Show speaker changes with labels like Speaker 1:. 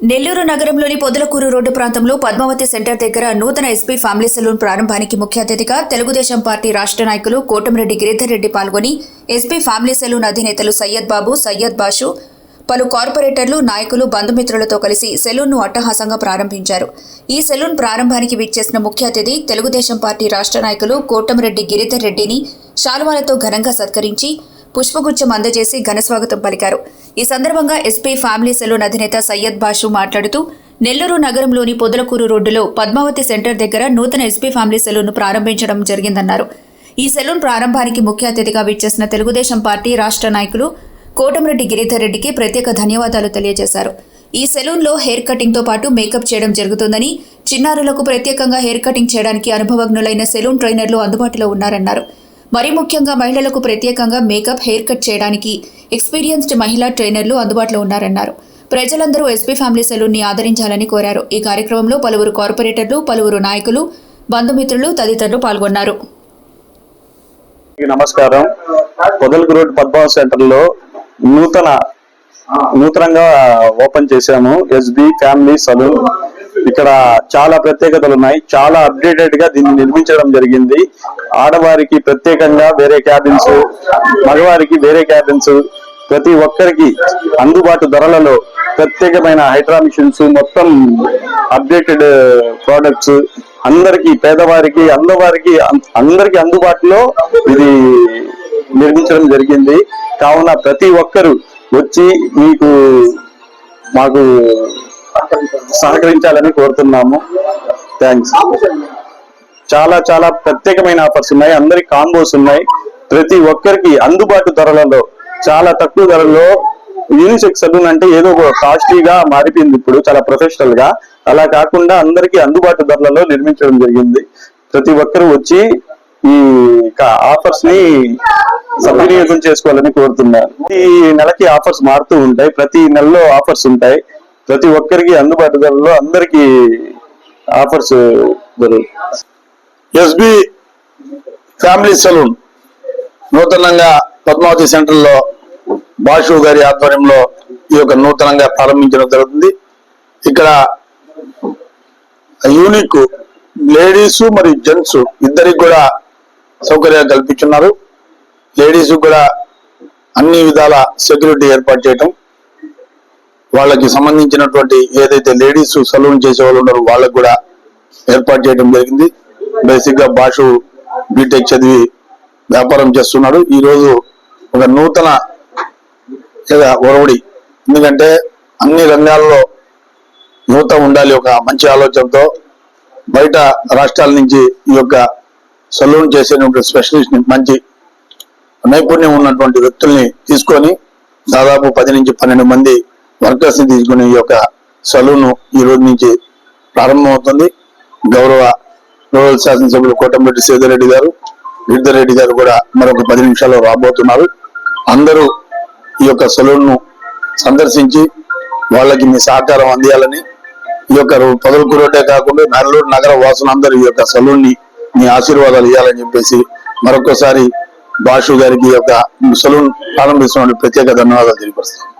Speaker 1: నెల్లూరు నగరంలోని పొదలకూరు రోడ్డు ప్రాంతంలో పద్మావతి సెంటర్ దగ్గర నూతన ఎస్పీ ఫ్యామిలీ సెలూన్ ప్రారంభానికి ముఖ్య అతిథిగా తెలుగుదేశం పార్టీ రాష్ట్ర నాయకులు కోటమిరెడ్డి గిరిధర్ రెడ్డి పాల్గొని ఎస్పీ ఫ్యామిలీ సెలూన్ అధినేతలు సయ్యద్ బాబు సయ్యద్ బాషు పలు కార్పొరేటర్లు నాయకులు బంధుమిత్రులతో కలిసి సెలూన్ను అట్టహాసంగా ప్రారంభించారు. ఈ సెలూన్ ప్రారంభానికి విచ్చేసిన ముఖ్య అతిథి తెలుగుదేశం పార్టీ రాష్ట్ర నాయకులు కోటమిరెడ్డి గిరిధర్ రెడ్డిని శాలువాలతో ఘనంగా సత్కరించి పుష్పగుచ్చం అందజేసి ఘనస్వాగతం పలికారు. ఈ సందర్భంగా ఎస్పీ ఫ్యామిలీ సెలూన్ అధినేత సయ్యద్ బాషు మాట్లాడుతూ నెల్లూరు నగరంలోని పొదలకూరు రోడ్డులో పద్మావతి సెంటర్ దగ్గర నూతన ఎస్పీ ఫ్యామిలీ సెలూన్ను ప్రారంభించడం జరిగిందన్నారు. ఈ సెలూన్ ప్రారంభానికి ముఖ్య అతిథిగా విచ్చేసిన తెలుగుదేశం పార్టీ రాష్ట్ర నాయకులు కోటమిరెడ్డి గిరిధర్ రెడ్డికి ప్రత్యేక ధన్యవాదాలు తెలియజేశారు. ఈ సెలూన్లో హెయిర్ కటింగ్తో పాటు మేకప్ చేయడం జరుగుతుందని చిన్నారులకు ప్రత్యేకంగా హెయిర్ కటింగ్ చేయడానికి అనుభవజ్ఞులైన సెలూన్ ట్రైనర్లు అందుబాటులో ఉన్నారన్నారు. మరి ముఖ్యంగా మహిళలకు ప్రత్యేకంగా మేకప్ హెయిర్ కట్ చేయడానికి ఎక్స్పీరియన్స్డ్ మహిళా ట్రైనర్లు అందుబాటులో ఉన్నారన్నారు. ప్రజలందరూ ఎస్పీ ఫ్యామిలీ సెలూన్ని ఆదరించాలని కోరారు. ఈ కార్యక్రమంలో పలువురు కార్పొరేటర్లు పలువురు నాయకులు బంధుమిత్రులు తదితరులు పాల్గొన్నారు.
Speaker 2: నమస్కారం. పొదలకు రోడ్ పద్మావ సెంటర్లో నూతన నూతనంగా ఓపెన్ చేశాము. SB family salon. ఇక్కడ చాలా ప్రత్యేకతలు ఉన్నాయి. చాలా అప్డేటెడ్గా దీన్ని నిర్మించడం జరిగింది. ఆడవారికి ప్రత్యేకంగా వేరే క్యాబిన్స్ మగవారికి వేరే క్యాబిన్స్ ప్రతి ఒక్కరికి అందుబాటు ధరలలో ప్రత్యేకమైన హైడ్రా మిషన్స్ మొత్తం అప్డేటెడ్ ప్రోడక్ట్స్ అందరికి పేదవారికి అందవారికి అందరికి అందుబాటులో ఇది నిర్మించడం జరిగింది. కావున ప్రతి ఒక్కరు వచ్చి మీకు మాకు సహకరించాలని కోరుతున్నాము. థ్యాంక్స్ చాలా చాలా ప్రత్యేకమైన ఆఫర్స్ ఉన్నాయి. అందరి కాంబోస్ ఉన్నాయి. ప్రతి ఒక్కరికి అందుబాటు ధరలలో చాలా తక్కువ ధరలో యూనిసెక్స్ సలూన్ అంటే ఏదో కాస్ట్లీగా మారిపోయింది ఇప్పుడు చాలా ప్రొఫెషనల్గా అలా కాకుండా అందరికీ అందుబాటు ధరలలో నిర్మించడం జరిగింది. ప్రతి ఒక్కరు వచ్చి ఈ ఆఫర్స్ని సద్వినియోగం చేసుకోవాలని కోరుతున్నారు. ఈ నెలకి ఆఫర్స్ మారుతూ ఉంటాయి. ప్రతి నెలలో ఆఫర్స్ ఉంటాయి. ప్రతి ఒక్కరికి అందుబాటు ధరలో అందరికీ ఆఫర్స్ దొరుకుతాయి
Speaker 3: ఎస్బి ఫ్యామిలీ సలూన్ నూతనంగా పద్మావతి సెంటర్లో బాషు గారి ఆధ్వర్యంలో ఈ యొక్క నూతనంగా ప్రారంభించడం జరుగుతుంది. ఇక్కడ యూనిక్ లేడీస్ మరియు జెంట్స్ ఇద్దరికి కూడా సౌకర్యాలు కల్పించున్నారు. లేడీస్ కూడా అన్ని విధాల సెక్యూరిటీ ఏర్పాటు చేయటం వాళ్ళకి సంబంధించినటువంటి ఏదైతే లేడీస్ సలూన్ చేసే వాళ్ళు ఉన్నారో వాళ్ళకి కూడా ఏర్పాటు చేయడం జరిగింది. బేసిక్గా భాష బీటెక్ చదివి వ్యాపారం చేస్తున్నాడు. ఈ రోజు ఒక నూతన లేదా ఒరవడి. ఎందుకంటే అన్ని రంగాల్లో యువత ఉండాలి ఒక మంచి ఆలోచనతో బయట రాష్ట్రాల నుంచి ఈ యొక్క సలూన్ చేసేటువంటి స్పెషలిస్ట్ మంచి నైపుణ్యం ఉన్నటువంటి వ్యక్తుల్ని తీసుకొని దాదాపు పది నుంచి పన్నెండు మంది వర్కర్స్ని తీసుకుని ఈ యొక్క సలూన్ ఈ రోజు నుంచి ప్రారంభమవుతుంది. గౌరవ రూరల్ శాసనసభ్యులు కోటంరెడ్డి సేదరెడ్డి గారు గిరిధర్ రెడ్డి గారు కూడా మరొక పది నిమిషాల్లో రాబోతున్నారు. అందరూ ఈ యొక్క సలూన్ను సందర్శించి వాళ్ళకి మీ సహకారం అందియాలని ఈ యొక్క పొదలకు రోడ్డే కాకుండా నెల్లూరు నగర వాసులందరూ ఈ యొక్క సలూన్ని మీ ఆశీర్వాదాలు ఇవ్వాలని చెప్పేసి మరొకసారి బాషు గారికి ఈ యొక్క సలూన్ ప్రారంభిస్తున్న ప్రత్యేక ధన్యవాదాలు తెలియపరుస్తాను